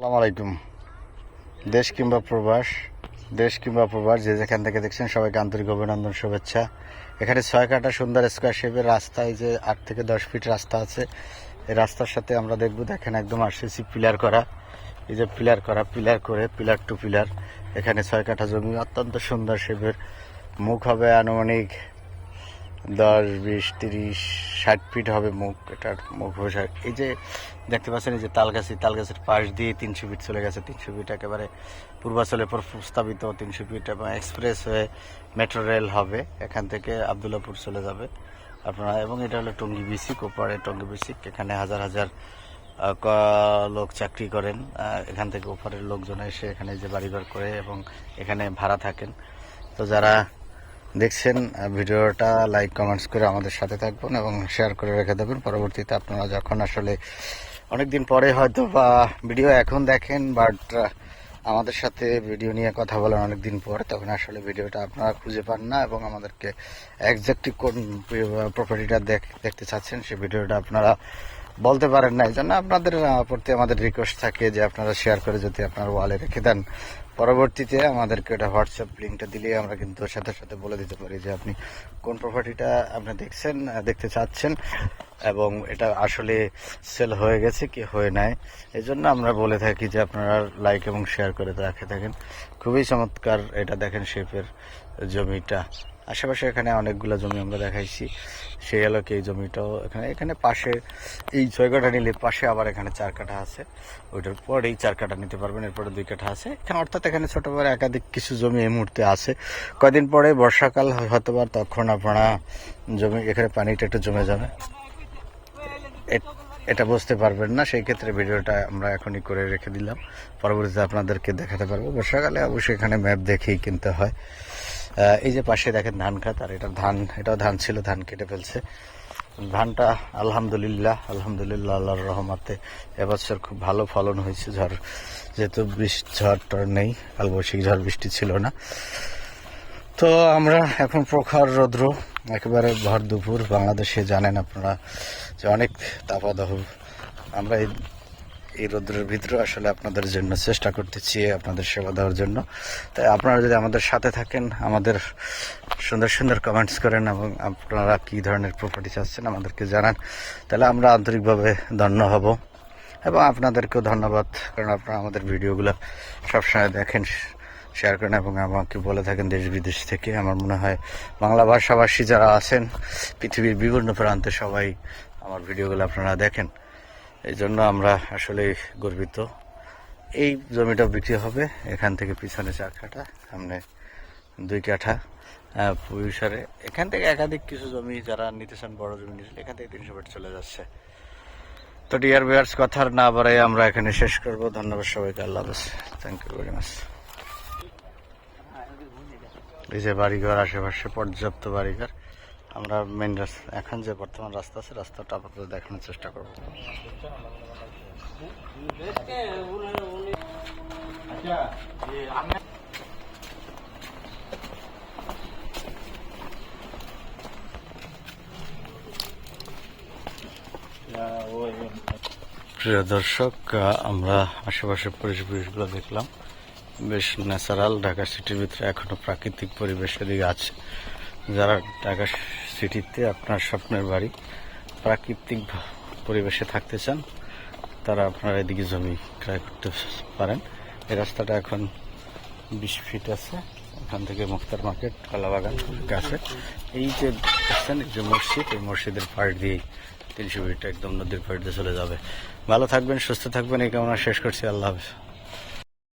আসসালামু আলাইকুম। দেশ কিংবা প্রবাস, দেশ কিংবা প্রবাস, যে যেখান থেকে দেখছেন সবাইকে আন্তরিক অভিনন্দন, শুভেচ্ছা। এখানে ছয় কাটা সুন্দর স্কোয়ার শেপের রাস্তায় যে আট থেকে দশ ফিট রাস্তা আছে, এই রাস্তার সাথে আমরা দেখব, দেখেন একদম আরসিসি পিলার করা। এই যে পিলার করা পিলার করে পিলার টু পিলার এখানে ছয় কাঠা জমি, অত্যন্ত সুন্দর শেপের মুখ হবে আনুমানিক দশ, বিশ, তিরিশ, ষাট ফিট হবে মুখ, এটার মুখ হবে এই যে দেখতে পাচ্ছেন, এই যে তালগাছি, তালগাছের পাশ দিয়ে তিনশো ফিট চলে গেছে। তিনশো ফিট একেবারে পূর্বাচলের পর প্রস্তাবিত তিনশো ফিট এবং এক্সপ্রেস হয়ে মেট্রো রেল হবে। এখান থেকে আবদুল্লাপুর চলে যাবে আপনারা। এবং এটা হলো টঙ্গি বিসিক ওপারে টঙ্গি বিসিক এখানে হাজার হাজার লোক চাকরি করেন। এখান থেকে ওপারের লোকজন এসে এখানে যে বাড়িঘর করে এবং এখানে ভাড়া থাকেন। তো যারা দেখছেন ভিডিওটা লাইক কমেন্টস করে আমাদের সাথে থাকবেন এবং শেয়ার করে রেখে দেবেন। পরবর্তীতে আপনারা যখন আসলে অনেকদিন পরে হয়তো বা ভিডিও এখন দেখেন বাট আমাদের সাথে ভিডিও নিয়ে কথা বলেন অনেকদিন পর, তখন আসলে ভিডিওটা আপনারা খুঁজে পান না এবং আমাদেরকে একজাক্টলি কোন প্রপার্টিটা দেখতে চাচ্ছেন সেই ভিডিওটা আপনারা বলতে পারেন না এই জন্য আপনাদের প্রতি আমাদের রিকোয়েস্ট থাকে যে আপনারা শেয়ার করে যদি আপনার ওয়ালে রেখে দেন। পরবর্তীতে আমাদেরকে এটা হোয়াটসঅ্যাপ লিঙ্কটা দিলে আমরা কিন্তু সাথে সাথে বলে দিতে পারি যে আপনি কোন প্রপার্টিটা আপনি দেখছেন দেখতে চাচ্ছেন এবং এটা আসলে সেল হয়ে গেছে কি হয়ে নাই। এই জন্য আমরা বলে থাকি যে আপনারা লাইক এবং শেয়ার করে রাখে থাকেন। খুবই চমৎকার এটা দেখেন শেপের জমিটা। আশেপাশে এখানে অনেকগুলো জমি আমরা দেখাইছি। সেই এলাকায় এই জমিটাও এখানে এখানে পাশে, এই ছয় কাঠা নিলে পাশে আবার এখানে চার কাঠা আছে। ওইটার পর এই চার কাঠা নিতে পারবেন, এরপরে দুই কাঠা আছে। এখানে অর্থাৎ এখানে ছোট বড় একাধিক কিছু জমি এই মুহূর্তে আছে। কয়দিন পরে বর্ষাকাল হয়তো বা তখন আপনারা জমি, এখানে পানিটা একটু জমে যাবে। এটা বুঝতে পারবেন না, সেই ক্ষেত্রে ভিডিওটা আমরা এখনই করে রেখে দিলাম। পরবর্তীতে আপনাদেরকে দেখাতে পারব। বর্ষাকালে অবশ্যই এখানে ম্যাপ দেখেই কিনতে হয়। এই যে পাশে দেখেন ধান খাত, আর এটা ধান, এটাও ধান ছিল, ধান কেটে ফেলছে। ধানটা আলহামদুলিল্লাহ আলহামদুলিল্লাহ আল্লাহর রহমাতে এবছর খুব ভালো ফলন হয়েছে। ঝড়, যেহেতু বৃষ্টি ঝড় নেই, কালবৈশাখী ঝড় বৃষ্টি ছিল না। তো আমরা এখন প্রখর রৌদ্র, একেবারে ভর দুপুর। বাংলাদেশে জানেন আপনারা যে অনেক তাপাদহ। আমরা এই এই রৌদ্রের ভিতরে আসলে আপনাদের জন্য চেষ্টা করতেছি, আপনাদের সেবা দেওয়ার জন্য। তাই আপনারা যদি আমাদের সাথে থাকেন, আমাদের সুন্দর সুন্দর কমেন্টস করেন এবং আপনারা কী ধরনের প্রপার্টি চাচ্ছেন আমাদেরকে জানান, তাহলে আমরা আন্তরিকভাবে ধন্য হব। এবং আপনাদেরকেও ধন্যবাদ, কারণ আপনারা আমাদের ভিডিওগুলো সবসময় দেখেন শেয়ার করেন এবং আমাকে বলে থাকেন দেশ বিদেশ থেকে। আমার মনে হয় বাংলা ভাষাভাষী যারা আছেন, পৃথিবীর বিভিন্ন প্রান্তে সবাই আমার ভিডিওগুলো আপনারা দেখেন। এই জন্য আমরা আসলে গর্বিত। এই জমিটা বিক্রি হবে এখান থেকে পিছনে চার কাঠা সামনে দুই কাঠা আহ, পরিসরে এখান থেকে একাধিক কিছু জমি যারা নিতে চান বড় জমি নিতে এখান থেকে তিনশো ফিট চলে যাচ্ছে। তো ডিয়ার বিয়ার্স কথা আর না বাড়াই আমরা এখানে শেষ করব। ধন্যবাদ সবাইকে আল্লাহ হাফেজ। থ্যাংক ইউ ভেরি মাচ এই যে বাড়িঘর আশেপাশে পর্যাপ্ত বাড়িঘর। আমরা মেন রাস্তা এখন যে বর্তমান রাস্তা আছে রাস্তাটা আপাতত দেখানোর চেষ্টা করব। প্রিয় দর্শক আমরা আশেপাশের পরিবেশগুলো দেখলাম। বেশ ন্যাচারাল ঢাকা সিটির ভিতরে এখনও প্রাকৃতিক পরিবেশের দিকে আছে। যারা ঢাকা সিটিতে আপনার স্বপ্নের বাড়ি, প্রাকৃতিক পরিবেশে থাকতে চান, তারা আপনারা এদিকে জমি ক্রয় করতে পারেন। এই রাস্তাটা এখন বিশ ফিট আছে, এখান থেকে মুক্তার মার্কেট, কলাবাগান আছে এই যে দেখছেন যে মসজিদ, এই মসজিদের পাড় দিয়েই তিনশো ফিট একদম নদীর পাড় দিয়ে চলে যাবে। ভালো থাকবেন, সুস্থ থাকবেন, এই কামনা শেষ করছি। আল্লাহ হাফেজ।